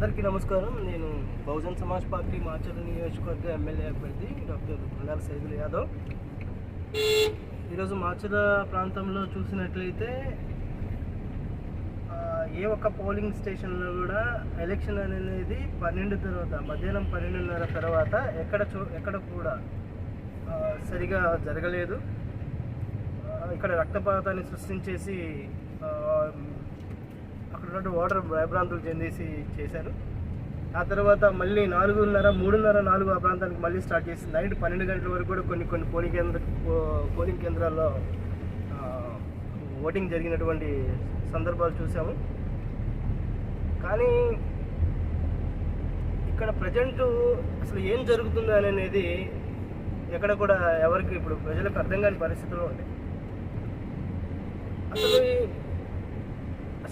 అందరికీ నమస్కారం. నేను బహుజన్ సమాజ్ పార్టీ మాచర్ల నియోజకవర్గ ఎమ్మెల్యే అభ్యర్థి డాక్టర్ బండాల సైదుల్ యాదవ్. ఈరోజు మాచర్ల ప్రాంతంలో చూసినట్లయితే ఏ ఒక్క పోలింగ్ స్టేషన్లో కూడా ఎలక్షన్ అనేది పన్నెండు తర్వాత మధ్యాహ్నం పన్నెండున్నర తర్వాత ఎక్కడ చూ ఎక్కడ కూడా సరిగా జరగలేదు. ఇక్కడ రక్తపాతాన్ని సృష్టించేసి అక్కడ ఉన్నట్టు ఓటర్ భయభ్రాంతులు చెందేసి చేశారు. ఆ తర్వాత మళ్ళీ నాలుగున్నర మూడున్నర నాలుగు ఆ ప్రాంతానికి మళ్ళీ స్టార్ట్ చేసి నైట్ పన్నెండు గంటల వరకు కూడా కొన్ని కొన్ని పోలింగ్ కేంద్ర పోలింగ్ కేంద్రాల్లో ఓటింగ్ జరిగినటువంటి సందర్భాలు చూసాము. కానీ ఇక్కడ ప్రజెంట్ అసలు ఏం జరుగుతుంది అనేది ఎక్కడ కూడా ఎవరికి ఇప్పుడు ప్రజలకు అర్థం కాని పరిస్థితుల్లో ఉంది. అసలు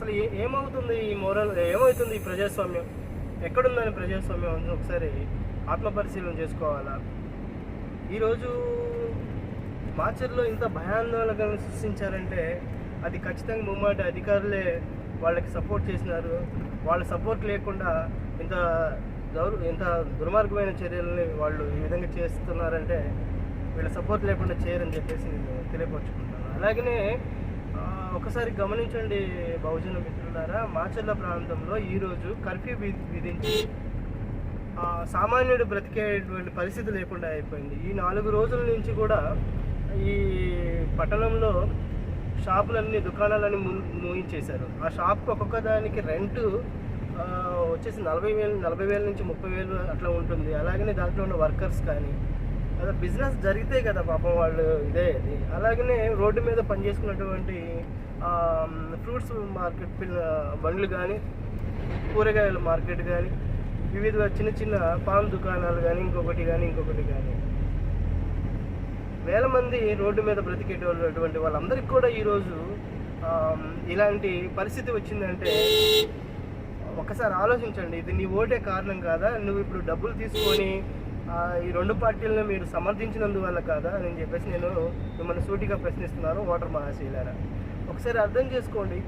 అసలు ఏమవుతుంది ఈ మోరల్ ఏమవుతుంది ఈ ప్రజాస్వామ్యం? ఎక్కడుందని ప్రజాస్వామ్యం అని ఒకసారి ఆత్మపరిశీలన చేసుకోవాలా? ఈరోజు మార్చర్లో ఇంత భయాందోళనలను సృష్టించారంటే అది ఖచ్చితంగా ముమ్మాటి అధికారులే వాళ్ళకి సపోర్ట్ చేసినారు. వాళ్ళ సపోర్ట్ లేకుండా ఇంత దౌర్ ఇంత దుర్మార్గమైన చర్యలని వాళ్ళు ఈ విధంగా చేస్తున్నారంటే వీళ్ళ సపోర్ట్ లేకుండా చేయరని చెప్పేసి నేను తెలియపరుచుకుంటాను అలాగనే ఒకసారి గమనించండి బహుజన మిత్రులారా మాచర్ల ప్రాంతంలో ఈరోజు కర్ఫ్యూ విధించి సామాన్యుడు బ్రతికేటువంటి పరిస్థితి లేకుండా అయిపోయింది. ఈ నాలుగు రోజుల నుంచి కూడా ఈ పట్టణంలో షాపులన్నీ దుకాణాలన్నీ మూయించేశారు. ఆ షాప్కి ఒక్కొక్క దానికి రెంట్ వచ్చేసి నలభై వేలు నలభై వేల నుంచి ముప్పై వేలు అట్లా ఉంటుంది. అలాగనే దాంట్లో ఉన్న వర్కర్స్ కానీ అదే బిజినెస్ జరిగితే కదా పాపం వాళ్ళు ఇదే. అలాగనే రోడ్డు మీద పనిచేసుకున్నటువంటి ఫ్రూట్స్ మార్కెట్ పిల్ల బండ్లు కానీ కూరగాయల మార్కెట్ కానీ వివిధ చిన్న చిన్న పాన్ దుకాణాలు కానీ ఇంకొకటి కానీ ఇంకొకటి కానీ వేల మంది రోడ్డు మీద బ్రతికేటటువంటి వాళ్ళందరికీ కూడా ఈరోజు ఇలాంటి పరిస్థితి వచ్చిందంటే ఒకసారి ఆలోచించండి. ఇది నీ ఓటే కారణం కాదా? నువ్వు ఇప్పుడు డబ్బులు తీసుకొని ఈ రెండు పార్టీలను మీరు సమర్థించినందువల్ల కాదా అని చెప్పేసి నేను మిమ్మల్ని సూటిగా ప్రశ్నిస్తున్నాను ఓటర్ మహాశీలారా. ఒకసారి అర్థం చేసుకోండి.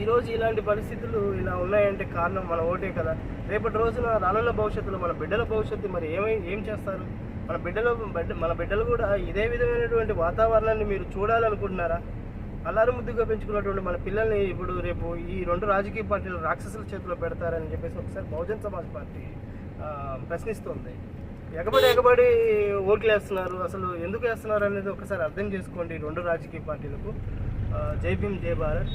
ఈరోజు ఇలాంటి పరిస్థితులు ఇలా ఉన్నాయంటే కారణం మన ఓటే కదా. రేపటి రోజున రానున్న భవిష్యత్తులో మన బిడ్డల భవిష్యత్తు మరి ఏమై ఏం చేస్తారు? మన బిడ్డలు బిడ్డ మన బిడ్డలు కూడా ఇదే విధమైనటువంటి వాతావరణాన్ని మీరు చూడాలనుకుంటున్నారా? అల్లారు ముద్దుగా పెంచుకున్నటువంటి మన పిల్లల్ని ఇప్పుడు రేపు ఈ రెండు రాజకీయ పార్టీలు రాక్షసుల చేతిలో పెడతారని చెప్పేసి ఒకసారి బహుజన్ సమాజ్ పార్టీ ప్రశ్నిస్తుంది. ఎగబడి ఎగబడి ఓట్లు వేస్తున్నారు అసలు ఎందుకు వేస్తున్నారు అనేది ఒకసారి అర్థం చేసుకోండి రెండు రాజకీయ పార్టీలకు. జై భీమ్ జై భారత్.